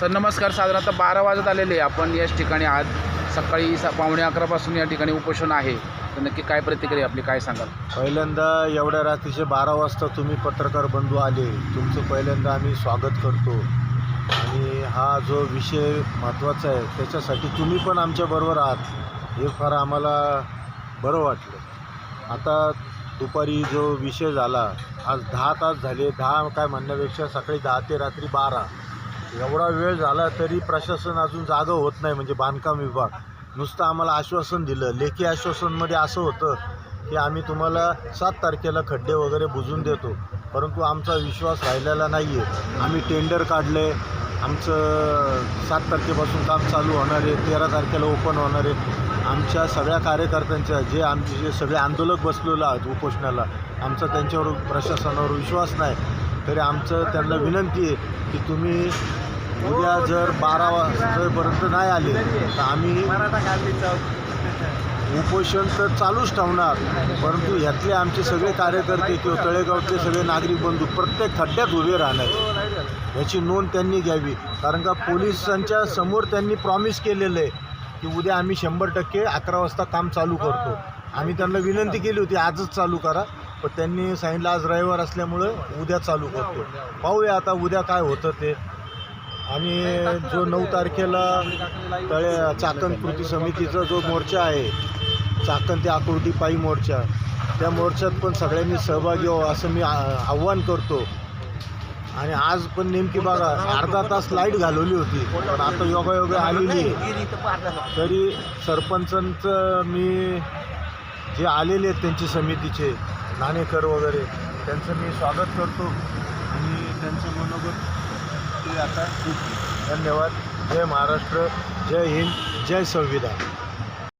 Sir नमस्कार. साधारणतः बारा वाजत आलेले आपण याच ठिकाणी आज सकाळी सा पावणे अकरापासून या ठिकाणी उपोषण आहे. तर नक्की काय प्रतिक्रिया आपली? काय सांगाल? पहिल्यांदा एवढ्या रात्रीचे बारा वाजता तुम्ही पत्रकार बंधू आले. तुमचं पहिल्यांदा आम्ही स्वागत करतो. आणि हा जो विषय महत्त्वाचा आहे त्याच्यासाठी तुम्ही पण आमच्याबरोबर आहात. हे फार आम्हाला बरं वाटलं. आता दुपारी जो विषय झाला आज दहा तास झाले. दहा काय म्हणण्यापेक्षा सकाळी दहा ते रात्री बारा. एवढा वेळ झाला तरी प्रशासन अजून जागं होत नाही म्हणजे बांधकाम विभाग. नुसतं आम्हाला आश्वासन दिलं. लेखी आश्वासनमध्ये असं होतं की आम्ही तुम्हाला सात तारखेला खड्डे वगैरे बुजून देतो. परंतु आमचा विश्वास राहिलेला नाही आहे आम्ही टेंडर काढलं. आहे आमचं सात तारखेपासून काम चालू होणार आहे. तेरा तारखेला ओपन होणार आहे. आमच्या सगळ्या कार्यकर्त्यांच्या जे आमचे जे सगळे आंदोलक बसलेलं आहेत उपोषणाला आमचा त्यांच्यावर प्रशासनावर विश्वास नाही. तरी आमचं त्यांना विनंती आहे की तुम्ही उद्या जर बारा वाजेपर्यंत नाही आले तर आम्ही उपोषण तर चालूच ठेवणार परंतु ह्यातले आमचे सगळे कार्यकर्ते किंवा तळेगावचे सगळे नागरिक बंधू प्रत्येक खड्ड्यात उभे राहणार. याची नोंद त्यांनी घ्यावी कारण का पोलिसांच्या समोर त्यांनी प्रॉमिस केलेलं आहे की उद्या आम्ही शंभर टक्के अकरा वाजता काम चालू करतो. आम्ही त्यांना विनंती केली होती आजच चालू करा पण त्यांनी सांगितलं आज रविवार असल्यामुळं उद्या चालू करतो. पाहूया आता उद्या काय होतं ते. आणि जो नऊ तारखेला तळे चाकण कृती समितीचा जो मोर्चा आहे चाकण ते आकुर्डी पायी मोर्चा त्या मोर्चात पण सगळ्यांनी सहभागी व्हावं असं मी आ- आव्हान करतो. आणि आज पण नेमकी बघा अर्धा तास लाइट घालवली होती पण आता योगायोगा आलेली तरी सरपंचांचं मी जे आलेले आहेत त्यांची समितीचे नाणेकर वगैरे त्यांचं मी स्वागत करतो. आणि त्यांचं मनोगत ते आता धन्यवाद. जय महाराष्ट्र. जय हिंद. जय संविधान.